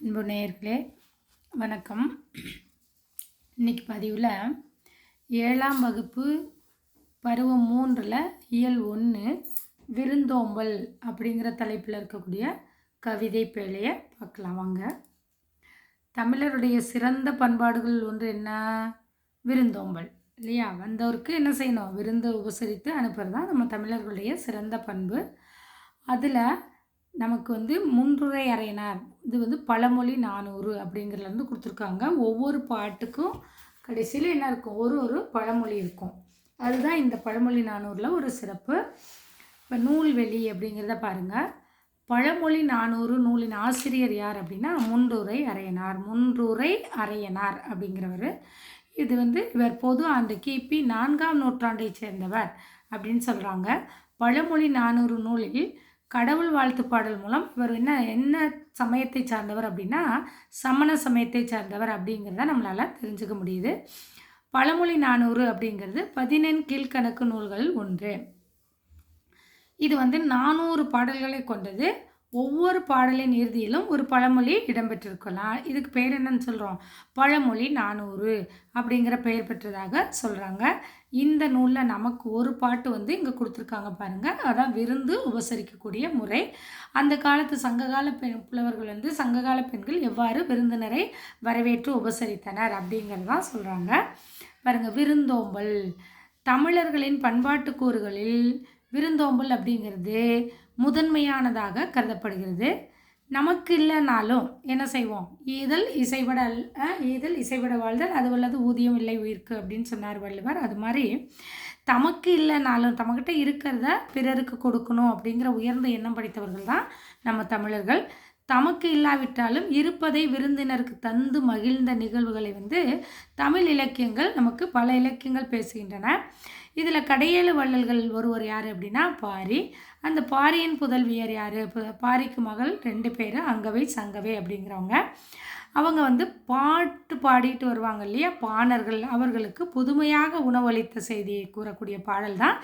அன்பு நேயர்களே வணக்கம். இன்னைக்கு பதிவில் ஏழாம் வகுப்பு பருவம் மூன்றில் இயல் ஒன்று விருந்தோம்பல் அப்படிங்கிற தலைப்பில் இருக்கக்கூடிய கவிதை பேழையை பார்க்கலாம் வாங்க. தமிழருடைய சிறந்த பண்பாடுகள் ஒன்று என்ன? விருந்தோம்பல் இல்லையா? வந்தவருக்கு என்ன செய்யணும்? விருந்து உபசரித்து அனுப்புறது தான் நம்ம தமிழர்களுடைய சிறந்த பண்பு. அதில் நமக்கு வந்து முன்றுரை அறையினார் இது வந்து பழமொழி நானூறு அப்படிங்கிறதுலேருந்து கொடுத்துருக்காங்க. ஒவ்வொரு பாட்டுக்கும் கடைசியில் என்ன இருக்கும்? ஒரு ஒரு பழமொழி இருக்கும். அதுதான் இந்த பழமொழி நானூறில் ஒரு சிறப்பு. இப்போ நூல்வெளி அப்படிங்கிறத பாருங்கள் பழமொழி நானூறு நூலின் ஆசிரியர் யார் அப்படின்னா முன்றுரை அறையனார் முன்றுரை அறையனார் அப்படிங்கிறவர். இது வந்து இவர் பொது ஆண்டு கிபி நான்காம் நூற்றாண்டைச் சேர்ந்தவர் அப்படின்னு சொல்கிறாங்க பழமொழி நானூறு நூலில் கடவுள் வாழ்த்து பாடல் மூலம் இவர் என்ன என்ன சமயத்தை சார்ந்தவர் அப்படின்னா சமண சமயத்தை சார்ந்தவர் அப்படிங்கிறத நம்மளால் தெரிஞ்சுக்க முடியுது. பழமொழி நானூறு அப்படிங்கிறது பதினெண் கீழ்கணக்கு நூல்கள் ஒன்று. இது வந்து நானூறு பாடல்களை கொண்டது ஒவ்வொரு பாடலின் இறுதியிலும் ஒரு பழமொழி இடம்பெற்றிருக்கலாம். இதுக்கு பேர் என்னன்னு சொல்கிறோம் பழமொழி நானூறு அப்படிங்கிற பெயர் பெற்றதாக சொல்கிறாங்க இந்த நூலில் நமக்கு ஒரு பாட்டு வந்து இங்கே கொடுத்துருக்காங்க பாருங்கள் அதான் விருந்து உபசரிக்கக்கூடிய முறை. அந்த காலத்து சங்ககால பெண் புலவர்கள் வந்து சங்ககால பெண்கள் எவ்வாறு விருந்தினரை வரவேற்று உபசரித்தனர் அப்படிங்கிறது தான் சொல்கிறாங்க பாருங்கள் விருந்தோம்பல். தமிழர்களின் பண்பாட்டு கூறுகளில் விருந்தோம்பல் அப்படிங்கிறது முதன்மையானதாக கருதப்படுகிறது. நமக்கு இல்லைனாலும் என்ன செய்வோம்? ஈதல் இசைபட ஈதல் இசைவிட வாழ்தல் அது வல்லது ஊதியம் இல்லை உயிர்க்கு அப்படின்னு சொன்னார் வள்ளுவர். அது மாதிரி தமக்கு இல்லைனாலும் தமக்கிட்ட இருக்கிறத பிறருக்கு கொடுக்கணும் அப்படிங்கிற உயர்ந்த எண்ணம் படைத்தவர்கள் தான் நம்ம தமிழர்கள். தமக்கு இல்லாவிட்டாலும் இருப்பதை விருந்தினருக்கு தந்து மகிழ்ந்த நிகழ்வுகளை வந்து தமிழ் இலக்கியங்கள் நமக்கு பல இலக்கியங்கள் பேசுகின்றன. இதில் கடையேழு வள்ளல்கள் ஒருவர் யார் அப்படின்னா பாரி. அந்த பாரியின் புதல்வியர் யார்? பாரிக்கு மகள் ரெண்டு பேர் அங்கவை சங்கவை அப்படிங்கிறவங்க. அவங்க வந்து பாட்டு பாடிட்டு வருவாங்க இல்லையா? பாணர்கள். அவர்களுக்கு புதுமையாக உணவளித்த செய்தியை கூறக்கூடிய பாடல் தான்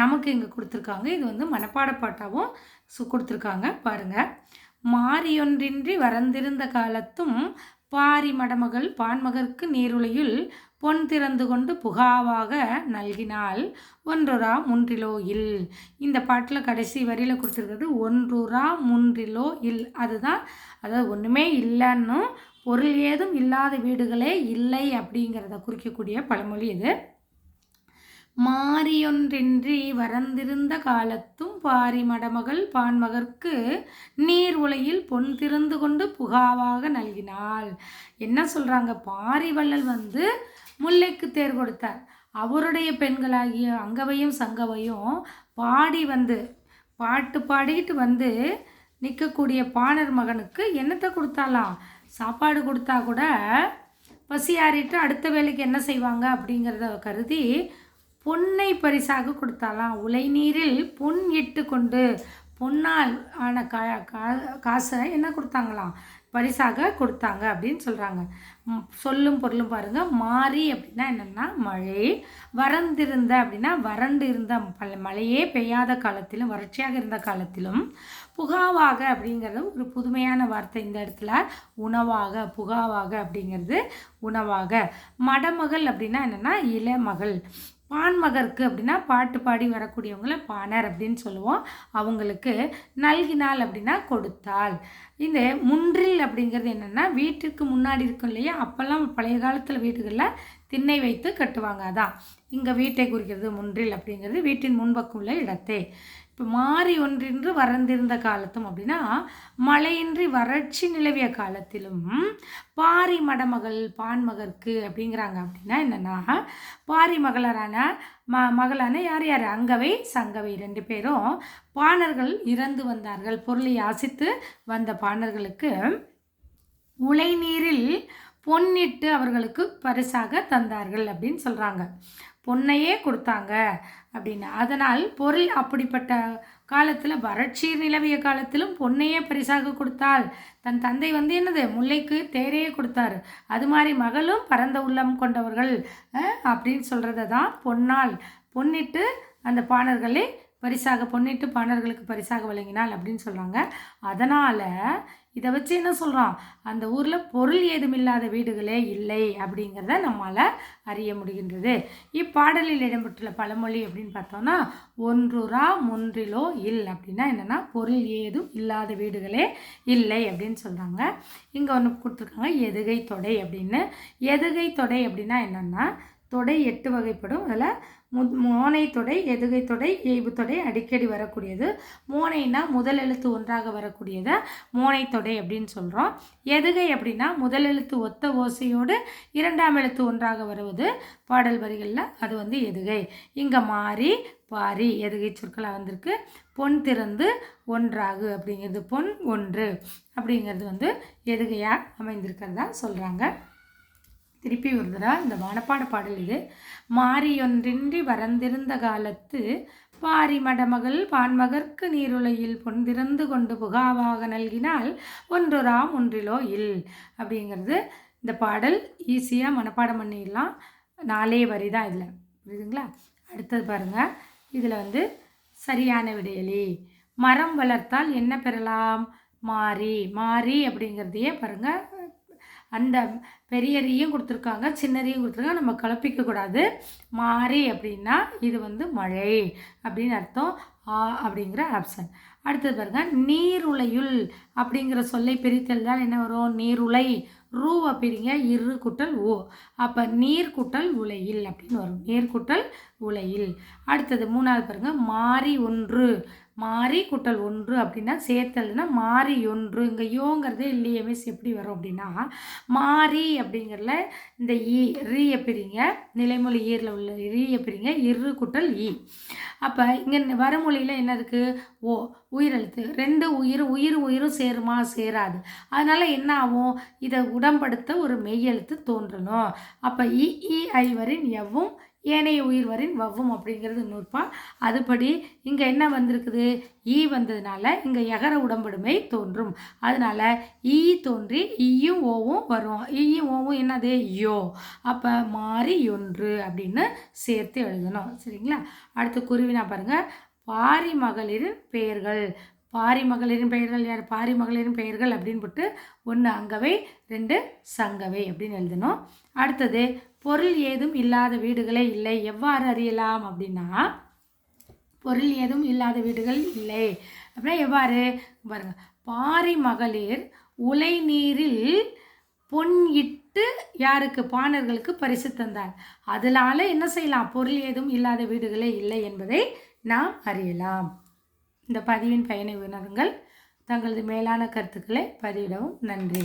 நமக்கு இங்கே கொடுத்துருக்காங்க. இது வந்து மனப்பாட பாட்டாகவும் சு கொடுத்துருக்காங்க. பாருங்கள் மாறியொன்றின்றி வரந்திருந்த காலத்தும் பாரி மடமகள் பான்மகற்கு நீருளையுள் பொன் திறந்து கொண்டு புகாவாக நல்கினால் ஒன்றுரா முன்றிலோ இல். இந்த பாட்டில் கடைசி வரியில் கொடுத்துருக்கிறது ஒன்றுரா முன்றிலோ இல். அதுதான் அதாவது ஒன்றுமே இல்லைன்னும் பொருள் ஏதும் இல்லாத வீடுகளே இல்லை அப்படிங்கிறத குறிக்கக்கூடிய பழமொழி இது. மாறியொன்றின்றி வரந்திருந்த காலத்தும் பாரி மடமகள் பான்மகற்கு நீர் உலையில் பொன் திருந்து கொண்டு புகாவாக நல்கினாள். என்ன சொல்கிறாங்க பாரி வள்ளல் வந்து முல்லைக்கு தேர் கொடுத்தார். அவருடைய பெண்களாகிய அங்கவையும் சங்கவையும் பாடி வந்து பாட்டு பாடிக்கிட்டு வந்து நிற்கக்கூடிய பாணர் மகனுக்கு என்னத்தை கொடுத்தாலாம்? சாப்பாடு கொடுத்தா கூட பசியாறிட்டு அடுத்த வேலைக்கு என்ன செய்வாங்க அப்படிங்கிறத கருதி பொன்னை பரிசாக கொடுத்தாலாம் உலை நீரில் பொன் இட்டு கொண்டு பொன்னால் ஆன கா காசை என்ன கொடுத்தாங்களாம்? பரிசாக கொடுத்தாங்க அப்படின்னு சொல்கிறாங்க சொல்லும் பொருளும் பாருங்கள் மாறி அப்படின்னா என்னென்னா மழை வறந்திருந்த அப்படின்னா வறண்டு இருந்த பல மழையே பெய்யாத காலத்திலும் வறட்சியாக இருந்த காலத்திலும் புகாவாக அப்படிங்கிறது ஒரு புதுமையான வார்த்தை இந்த இடத்துல. உணவாக புகாவாக அப்படிங்கிறது உணவாக. மடமகள் அப்படின்னா என்னென்னா இளமகள். பான்மகருக்கு அப்படின்னா பாட்டு பாடி வரக்கூடியவங்கள பாணர் அப்படின்னு சொல்லுவோம். அவங்களுக்கு நல்கினாள் அப்படின்னா கொடுத்தாள். இந்த முன்றில் அப்படிங்கிறது என்னென்னா வீட்டுக்கு முன்னாடி இருக்கும் இல்லையா? அப்போல்லாம் பழைய காலத்தில் வீடுகளில் திண்ணை வைத்து கட்டுவாங்க. அதான். இங்கே வீட்டை குறிக்கிறது முன்றில் அப்படிங்கிறது வீட்டின் முன்பக்கம் உள்ள இடத்தை. இப்போ மாறி ஒன்றின்று வறந்திருந்த காலத்தும் அப்படின்னா மழையின்றி வறட்சி நிலவிய காலத்திலும் பாரி மடமகள் பான்மகருக்கு அப்படிங்கிறாங்க அப்படின்னா என்னென்னா பாரி மகளரான ம மகளான யார் யார்? அங்கவை சங்கவை ரெண்டு பேரும் பாணர்கள் இறந்து வந்தார்கள் பொருளை யாசித்து வந்த பாணர்களுக்கு உலை நீரில் பொன்னிட்டு அவர்களுக்கு பரிசாக தந்தார்கள் அப்படின்னு சொல்கிறாங்க பொன்னையே கொடுத்தாங்க அப்படின்னு. அதனால் பொருள் அப்படிப்பட்ட காலத்தில் வறட்சி நிலவிய காலத்திலும் பொன்னையே பரிசாக கொடுத்தால் தன் தந்தை வந்து என்னது? முல்லைக்கு தேரையே கொடுத்தாரு. அது மாதிரி மகளும் பரந்த உள்ளம் கொண்டவர்கள் அப்படின்னு சொல்கிறத தான் பொன்னால். பொன்னிட்டு அந்த பாணர்களை பரிசாக பொன்னிட்டு பாணர்களுக்கு பரிசாக வழங்கினாள் அப்படின்னு சொல்கிறாங்க அதனால் இதை வச்சு என்ன சொல்கிறோம் அந்த ஊரில் பொருள் ஏதுமில்லாத வீடுகளே இல்லை அப்படிங்கிறத நம்மால் அறிய முடிகின்றது. இப்பாடலில் இடம்பெற்றுள்ள பழமொழி அப்படின்னு பார்த்தோம்னா ஒன்றுரா முன்றிலோ இல் அப்படின்னா என்னென்னா பொருள் ஏதும் இல்லாத வீடுகளே இல்லை அப்படின்னு சொல்கிறாங்க இங்கே ஒன்று கொடுத்துருக்காங்க எதுகை தொடை அப்படின்னு. எதுகை தொடை அப்படின்னா என்னென்னா தொடை எட்டு வகைப்படும். அதில் மு மோனை தொடை எதுகை தொடை ஏய்வு தொடை அடிக்கடி வரக்கூடியது. மோனைனா முதல் எழுத்து ஒன்றாக வரக்கூடியதை மோனை தொடை அப்படின்னு சொல்கிறோம் எதுகை அப்படின்னா முதல் எழுத்து ஒத்த ஓசையோடு இரண்டாம் எழுத்து ஒன்றாக வருவது. பாடல் வரிகளில் அது வந்து எதுகை. இங்கே மாறி பாரி எதுகை சொற்களாக வந்திருக்கு. பொன் திறந்து ஒன்றாகு அப்படிங்கிறது பொன் ஒன்று அப்படிங்கிறது வந்து எதுகையாக அமைந்திருக்கிறதா சொல்கிறாங்க திருப்பி ஒரு இந்த வானப்பாட பாடல் இது. மாறியொன்றின்றி வரந்திருந்த காலத்து பாரி மடமகள் பான்மகற்கு நீருலையில் பொன்திறந்து கொண்டு புகாவாக நல்கினால் ஒன்றொராம் ஒன்றிலோ இல் அப்படிங்கிறது இந்த பாடல். ஈஸியாக மனப்பாடம் பண்ணிடலாம். நாலே வரி தான் இதில். புரியுதுங்களா? அடுத்தது பாருங்கள் இதில் வந்து சரியான விடையலி. மரம் வளர்த்தால் என்ன பெறலாம்? மாறி மாறி அப்படிங்கிறதையே பாருங்கள் அந்த பெரியரியும் கொடுத்துருக்காங்க சின்னரியும் கொடுத்துருக்காங்க. நம்ம கலப்பிக்கக்கூடாது மாறி அப்படின்னா இது வந்து மழை அப்படின்னு அர்த்தம். ஆ அப்படிங்கிற ஆப்ஷன் அடுத்தது பாருங்க நீருளையுள் அப்படிங்கிற சொல்லை பிரித்தல் தான் என்ன வரும்? நீருளை. ரூ அப்படிங்க இரு குட்டல் ஓ. அப்போ நீர் குட்டல் உலையில் அப்படின்னு வரும். நீர் குட்டல் உலையில். அடுத்தது மூணாவது பாருங்க மாறி ஒன்று. மாறி குட்டல் ஒன்று அப்படின்னா சேர்த்தல்னா மாறி ஒன்று. இங்கே யோங்கிறது இல்லையே மிஸ் எப்படி வரும் அப்படின்னா மாறி அப்படிங்கிறதுல இந்த ஈ ரீ பிரிங்க. நிலைமொழி ஈரில் உள்ள ரீயை பிரிங்க. இரு குட்டல் ஈ அப்போ இங்கே வரமொழியில் என்ன இருக்குது ஓ உயிரெழுத்து. ரெண்டு உயிர் உயிர் உயிரும் சேருமா? சேராது. அதனால் என்ன ஆகும்? இதை உடம்படுத்த ஒரு மெய்யெழுத்து தோன்றணும். அப்போ இ இ ஐ வரின் எவ்வும் ஏனைய உயிர் வரின் வவ்வும் அப்படிங்கிறது நூற்பா அதுபடி இங்கே என்ன வந்திருக்குது? ஈ வந்ததுனால இங்கே எகர உடம்படுமை தோன்றும். அதனால் ஈ தோன்றி ஈயும் ஓவும் வரும். ஈயும் ஓவும் என்னது? யோ. அப்போ மாறி ஒன்று அப்படின்னு சேர்த்து எழுதணும். சரிங்களா? அடுத்து குருவினா பாருங்கள் பாரி மகளிரின் பெயர்கள். பாரி மகளிரின் பெயர்கள் யார்? பாரி மகளிரின் பெயர்கள் அப்படின்னு போட்டு ஒன்று அங்கவை ரெண்டு சங்கவை அப்படின்னு எழுதணும். அடுத்தது பொருள் ஏதும் இல்லாத வீடுகளே இல்லை. எவ்வாறு அறியலாம் அப்படின்னா பொருள் ஏதும் இல்லாத வீடுகள் இல்லை. அப்படின்னா எவ்வாறு? பாருங்கள் பாரி மகளிர் உலை நீரில் பொன் இட்டு யாருக்கு? பாணர்களுக்கு பரிசு தந்தார். அதனால என்ன செய்யலாம்? பொருள் ஏதும் இல்லாத வீடுகளே இல்லை என்பதை நாம் அறியலாம். இந்த பதிவின் பயனை உணருங்கள். தங்களது மேலான கருத்துக்களை பதிவிடவும். நன்றி.